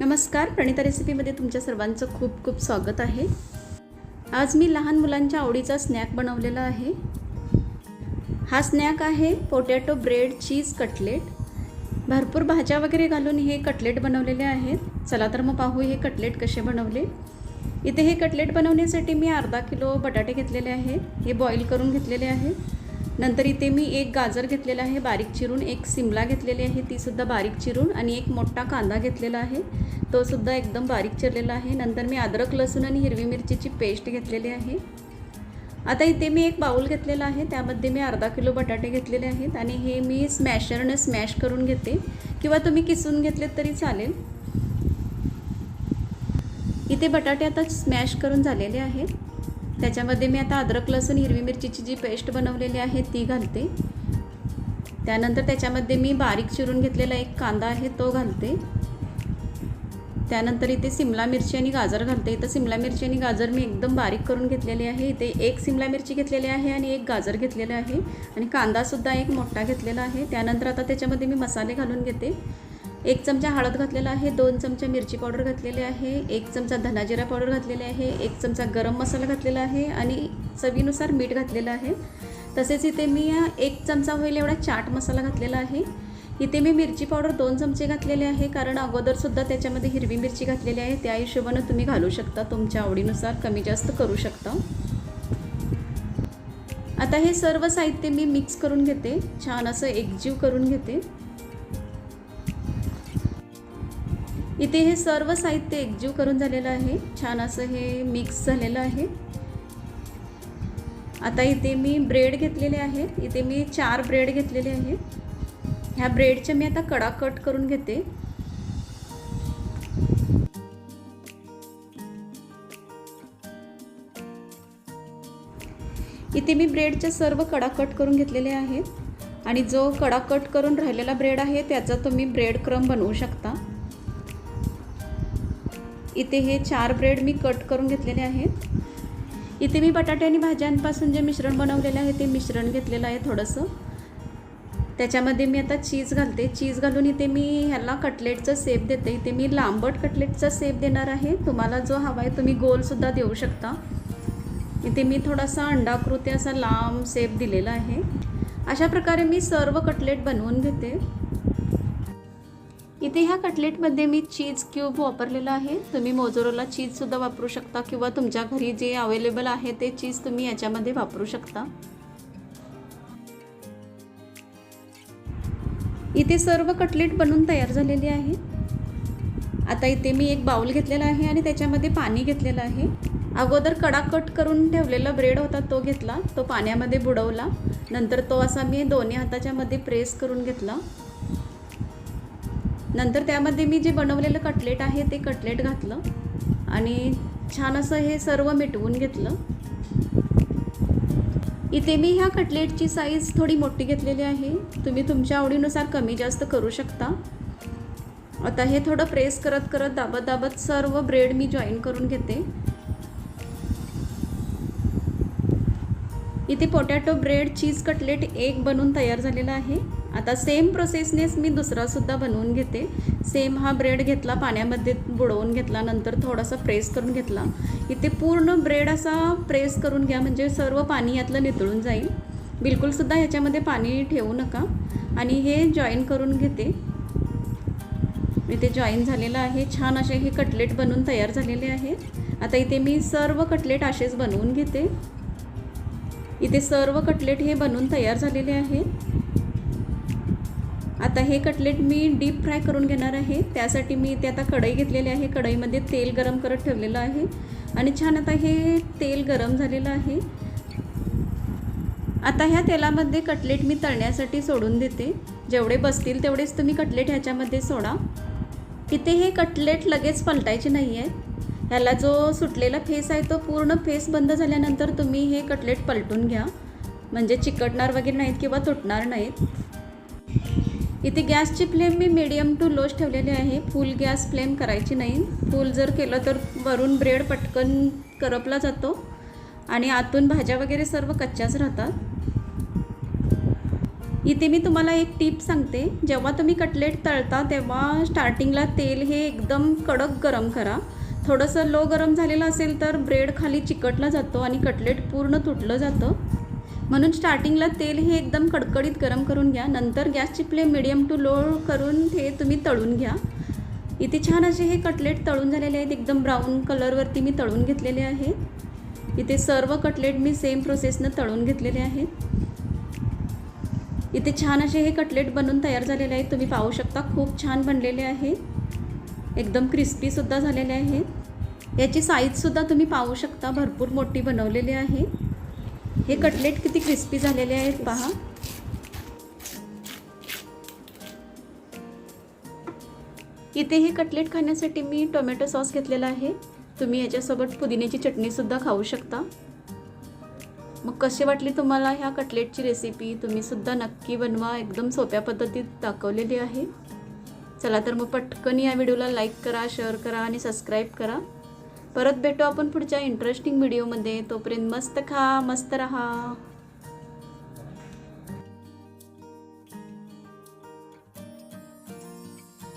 नमस्कार प्रणिता रेसिपीमध्ये तुमच्या सर्वांचं खूप खूप स्वागत आहे. आज मी लहान मुलांच्या आवडीचा स्नॅक बनवलेला आहे. हा स्नॅक आहे पोटॅटो ब्रेड चीज कटलेट. भरपूर भाज्या वगैरे घालून हे कटलेट बनवलेले आहेत. चला तर मग पाहू हे कटलेट कसे बनवले. इथे हे कटलेट बनवण्यासाठी मी अर्धा किलो बटाटे घेतलेले आहे. हे बॉईल करून घेतलेले आहे. नंतर इथे मी एक गाजर घेतलेला आहे बारीक चिरून एक सिमला घेतलेली आहे तीसुद्धा बारीक चिरून आणि एक मोठा कांदा घेतलेला आहे. तो सुद्धा एकदम बारीक चिरलेला आहे. नंतर मी अद्रक लसूण आणि हिरवी मिरचीची पेस्ट घेतलेली आहे. आता इथे मी एक बाऊल घेतलेला आहे. त्यामध्ये मी अर्धा किलो बटाटे घेतलेले आहेत आणि हे मी स्मॅशरनं स्मॅश करून घेते. किंवा तुम्ही किसून घेतलेत तरी चालेल. इथे बटाटे आता स्मॅश करून झालेले आहेत. त्याच्यामध्ये मी आता अद्रक लसूण हिरवी मिरचीची जी पेस्ट बनवलेली आहे ती घालते. त्यानंतर त्याच्यामध्ये मी बारीक चिरून घेतलेला एक कांदा आहे तो घालते. त्यानंतर इथे सिमला मिरची आणि गाजर घालते. इथं सिमला मिरची आणि गाजर मी एकदम बारीक करून घेतलेली आहे. इथे एक सिमला मिरची घेतलेली आहे आणि एक गाजर घेतलेलं आहे. आणि कांदासुद्धा एक मोठा घेतलेला आहे. त्यानंतर आता त्याच्यामध्ये मी मसाले घालून घेते. एक चमचा हळद घातलेला आहे दोन चमचा मिरची पावडर घातलेली आहे एक चमचा धनाजिरा पावडर घातलेली आहे एक चमचा गरम मसाला घातलेला आहे आणि चवीनुसार मीठ घातलेलं आहे. तसेच इथे मी एक चमचा होईल एवढा चाट मसाला घातलेला आहे. इथे मी मिरची पावडर दोन चमचे घातलेले आहे कारण अगोदरसुद्धा त्याच्यामध्ये हिरवी मिरची घातलेली आहे. त्या हिशोबानं तुम्ही घालू शकता तुमच्या आवडीनुसार कमी जास्त करू शकता. आता हे सर्व साहित्य मी मिक्स करून घेते छान असं एकजीव करून घेते. इथे हे सर्व साहित्य एकजीव करून झालेलं आहे. छान असं हे मिक्स झालेलं आहे. आता इथे मी ब्रेड घेतलेले आहेत. इथे मी चार ब्रेड घेतलेले आहेत. ह्या ब्रेडचे मी आता कडा कट करून घेते. इथे मी ब्रेडच्या सर्व कडा कट करून घेतलेले आहेत. आणि जो कडा कट करून राहिलेला ब्रेड आहे त्याचा तुम्ही ब्रेड क्रम बनवू शकता. इथे हे चार ब्रेड मी कट करून घेतलेले आहेत. इथे मी बटाटे आणि भाज्यांपासून जे मिश्रण बनवलेलं आहे ते मिश्रण घेतलेलं आहे थोडंसं. त्याच्यामध्ये मी आता चीज घालते. चीज घालून इथे मी ह्याला कटलेटचं सेप देते. इथे मी लांबट कटलेटचा सेप देणार आहे. तुम्हाला जो हवा आहे तुम्ही गोलसुद्धा देऊ शकता. इथे मी थोडासा अंडाकृती असा लांब सेप दिलेला आहे. अशा प्रकारे मी सर्व कटलेट बनवून घेते. इथे ह्या कटलेटमध्ये मी चीज क्यूब वापरलेला आहे. तुम्ही मोजोरोला चीजसुद्धा वापरू शकता किंवा तुमच्या घरी जे अवेलेबल आहे ते चीज तुम्ही याच्यामध्ये वापरू शकता. इथे सर्व कटलेट बनवून तयार झालेले आहे. आता इथे मी एक बाउल घेतलेला आहे आणि त्याच्यामध्ये पाणी घेतलेलं आहे. अगोदर कडा कट करून ठेवलेला ब्रेड होता तो घेतला. तो पाण्यामध्ये बुडवला. नंतर तो असा मी दोन्ही हाताच्यामध्ये प्रेस करून घेतला. नंतर त्यामध्ये मी जे बनवलेलं कटलेट आहे ते कटलेट घातलं आणि छान असं हे सर्व मिटवून घेतलं. इथे मी ह्या कटलेटची साईज थोडी मोठी घेतलेली आहे. तुम्ही तुमच्या आवडीनुसार कमी जास्त करू शकता. आता हे थोडं प्रेस करत करत दाबत दाबत सर्व ब्रेड मी जॉईन करून घेते. इथे पोटॅटो ब्रेड चीज कटलेट एक बनवून तयार झालेला आहे. आता सेम प्रोसेसनेच मी दुसरासुद्धा बनवून घेते. सेम हा ब्रेड घेतला पाण्यामध्ये बुडवून घेतला नंतर थोडासा प्रेस करून घेतला. इथे पूर्ण ब्रेड असा प्रेस करून घ्या म्हणजे सर्व पाणी यातलं नितळून जाईल. बिलकुलसुद्धा ह्याच्यामध्ये पाणी ठेवू नका. आणि हे जॉईन करून घेते. इथे जॉईन झालेलं आहे. छान असे हे कटलेट बनवून तयार झालेले आहेत. आता इथे मी सर्व कटलेट असेच बनवून घेते. इथे सर्व कटलेट हे बनवून तयार झालेले आहेत. आता हे कटलेट मी डीप फ्राय करून घेणार आहे. त्यासाठी मी इथे आता कढई घेतलेली आहे. कढईमध्ये तेल गरम करत ठेवलेलं आहे. आणि छान आता हे तेल गरम झालेलं आहे. आता ह्या तेलामध्ये कटलेट मी तळण्यासाठी सोडून देते. जेवढे बसतील तेवढेच तुम्ही कटलेट ह्याच्यामध्ये सोडा. इथे हे कटलेट लगेच पलटायचे नाही आहेत ह्याला जो सुटलेला फेस आहे तो पूर्ण फेस बंद झाल्यानंतर तुम्ही हे कटलेट पलटून घ्या. म्हणजे चिकटणार वगैरे नाहीत किंवा तुटणार नाहीत. इथे गॅसची फ्लेम मी मिडियम टू लोज ठेवलेली आहे. फुल गॅस फ्लेम करायची नाही. फुल जर केलं तर वरून ब्रेड पटकन करपला जातो. आणि आतून भाज्या वगैरे सर्व कच्च्याच राहतात. इथे मी तुम्हाला एक टीप सांगते. जेव्हा तुम्ही कटलेट तळता तेव्हा स्टार्टिंगला तेल हे एकदम कडक गरम करा. थोडंसं लो गरम झालेलं असेल तर ब्रेड खाली चिकटला जातो आणि कटलेट पूर्ण तुटलं जातं. म्हणून स्टार्टिंगला तेल हे एकदम कडकडीत गरम करून घ्या. नंतर गॅसची फ्लेम मिडियम टू लो करून हे तुम्ही तळून घ्या. इथे छान असे हे कटलेट तळून झालेले आहेत. एकदम ब्राऊन कलरवरती मी तळून घेतलेले आहेत इथे सर्व कटलेट मी सेम प्रोसेसनं तळून घेतलेले आहेत इथे छान असे हे कटलेट बनून तयार झालेले आहेत. तुम्ही पाहू शकता खूप छान बनलेले आहेत एकदम क्रिस्पीसुद्धा झालेले आहेत. याची साईजसुद्धा तुम्ही पाहू शकता. भरपूर मोठी बनवलेली आहे. हे कटलेट किती क्रिस्पी झालेले आहेत पहा. इथे हे कटलेट खाण्यासाठी मी टोमॅटो सॉस घेतलेला आहे. तुम्ही याच्यासोबत पुदिन्याची चटणीसुद्धा खाऊ शकता. मग कसे वाटली तुम्हाला ह्या कटलेटची रेसिपी तुम्हीसुद्धा नक्की बनवा. एकदम सोप्या पद्धतीत दाखवलेली आहे. चला तर मग पटकन या व्हिडिओला लाईक करा शेअर करा आणि सबस्क्राईब करा. परत भेटू आपण पुढच्या इंटरेस्टिंग व्हिडिओमध्ये तोपर्यंत मस्त खा मस्त रहा.